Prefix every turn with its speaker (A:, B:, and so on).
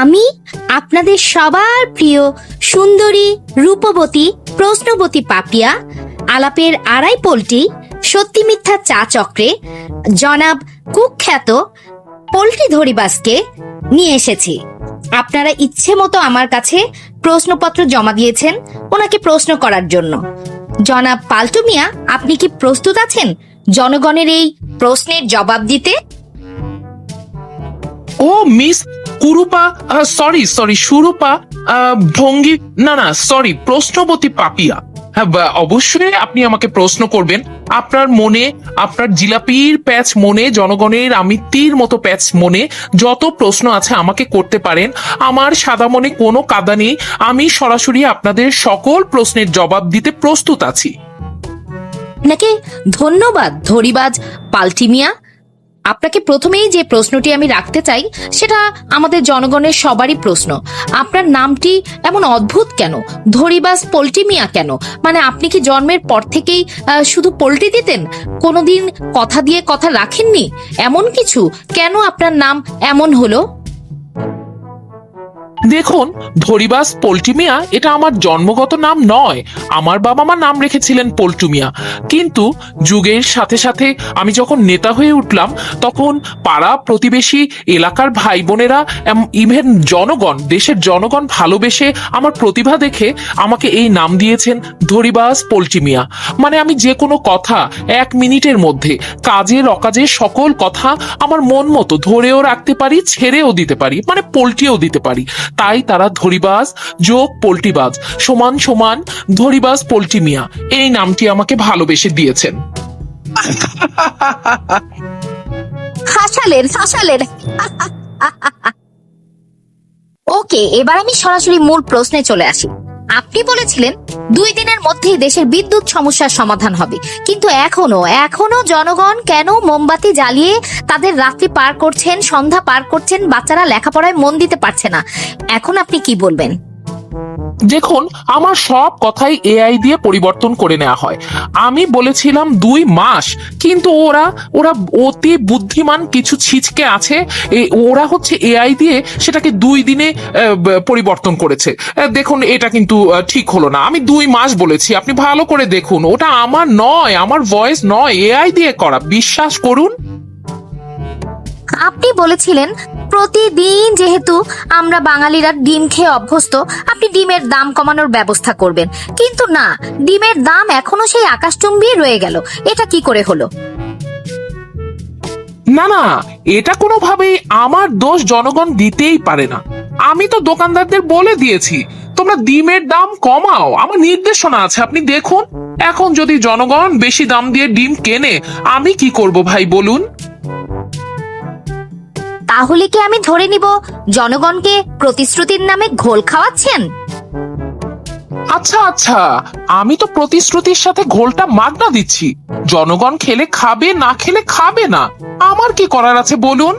A: আমি আপনাদের সবার প্রিয় সুন্দরী রূপবতী, প্রশ্নবতী পাপিয়া, আলাপের আড়াই পোলটি, সত্যি মিথ্যা চা চক্রে, জনাব কুখ্যাত পোল্ট্রি ধরিবাসকে নিয়ে এসেছি। আপনারা ইচ্ছে মতো আমার কাছে প্রশ্নপত্র জমা দিয়েছেন ওনাকে প্রশ্ন করার জন্য। জনাব পাল্টু মিয়া আপনি কি প্রস্তুত আছেন জনগণের এই প্রশ্নের জবাব দিতে?
B: ও, miss Kurupa sorry sorry Surupa Bhangi, না না সরি প্রশ্নবতী পাপিয়া। হ্যাঁ অবশ্যই আপনি আমাকে প্রশ্ন করবেন। আপনার মনে, আপনার জিলাপির প্যাচ মনে, জনগণের আমিত্তির মতো প্যাচ মনে, যত প্রশ্ন আছে আমাকে করতে পারেন। আমার সাদা মনে কোনো কাদা নেই। আমি সরাসরি আপনাদের সকল প্রশ্নের জবাব দিতে প্রস্তুত আছি।
A: নাকি ধন্যবাদ ধরিবাজ, পাল্টি মিয়া? আপনাকে প্রথমেই যে প্রশ্নটি আমি রাখতে চাই, সেটা আমাদের জনগণের সবারই প্রশ্ন। আপনার নামটি এমন অদ্ভুত কেন? ধরিবাস পোল্টিমিয়া কেন? মানে আপনি কি জন্মের পর থেকেই শুধু পোল্টি দিতেন? কোনোদিন কথা দিয়ে কথা রাখেননি? এমন কিছু? কেন আপনার নাম এমন হলো?
B: দেখুন, ধরিবাস পল্টিমিয়া, এটা আমার জন্মগত নাম নয়। আমার বাবা মা নাম রেখেছিলেন পল্টুমিয়া। কিন্তু যুগের সাথে সাথে আমি যখন নেতা হয়ে উঠলাম, তখন পাড়া প্রতিবেশী এলাকার ভাই বোনেরা ইভেন জনগণ, দেশের জনগণ ভালোবেসে আমার প্রতিভা দেখে আমাকে এই নাম দিয়েছেন ধরিবাস পল্টিমিয়া। মানে আমি যে কোনো কথা এক মিনিটের মধ্যে কাজের অকাজের সকল কথা আমার মন মতো ধরেও রাখতে পারি, ছেড়েও দিতে পারি মানে পল্টিও দিতে পারি। তাই তারা ধরিবাজ, যোগ পোল্টিবাজ, সমান সমান ধরিবাজ পোল্টিমিয়া এই নামটি আমাকে ভালোবেসে দিয়েছেন।
A: হাসালেন হাসালেন ওকে, এবার আমি সরাসরি মূল প্রশ্নে চলে আসি। আপনি বলেছিলেন, দুই দিনের মধ্যেই দেশের বিদ্যুৎ সমস্যার সমাধান হবে। কিন্তু এখনও এখনও জনগণ কেন মোমবাতি জ্বালিয়ে তাদের রাত্রি পার করছেন, সন্ধ্যা পার করছেন, বাচ্চারা লেখাপড়ায় মন দিতে পারছে না? এখন আপনি কি বলবেন?
B: দেখুন, আমার সব কথাই এআই দিয়ে পরিবর্তন করে নেওয়া হয়। আমি বলেছিলাম দুই মাস, কিন্তু ওরা ওরা অতি বুদ্ধিমান কিছু ছিচকে আছে। ওরা হচ্ছে এআই দিয়ে সেটাকে দুই দিনে পরিবর্তন করেছে। দেখুন, এটা কিন্তু ঠিক হলো না। আমি দুই মাস বলেছি, আপনি ভালো করে দেখুন, ওটা আমার নয়, আমার ভয়েস নয় এআই দিয়ে করা। বিশ্বাস করুন
A: আপনি বলেছিলেন, প্রতিদিন যেহেতু আমরা বাঙালিরা ডিম খেয়ে অভ্যস্ত, আপনি ডিমের দাম কমানোর ব্যবস্থা করবেন। কিন্তু না, ডিমের দাম এখনও সেই আকাশচুম্বী রয়ে গেল। এটা কি করে হলো?
B: না না, এটা কোনোভাবেই আমার দোষ জনগণ দিতেই পারে না। আমি তো দোকানদারদের বলে দিয়েছি, তোমরা ডিমের দাম কমাও। আমার নির্দেশনা আছে, আপনি দেখুন। এখন যদি জনগণ বেশি দাম দিয়ে ডিম কেনে, আমি কি করব ভাই, বলুন?
A: তাহলে কি আমি ধরে নিব জনগণকে প্রতিশ্রুতির নামে ঘোল খাওয়াচ্ছেন?
B: আচ্ছা আচ্ছা। আমি তো প্রতিশ্রুতির সাথে ঘোলটা মাগনা দিচ্ছি। জনগণ খেলে খাবে, না খেলে খাবে না। আমার কি করার আছে বলুন?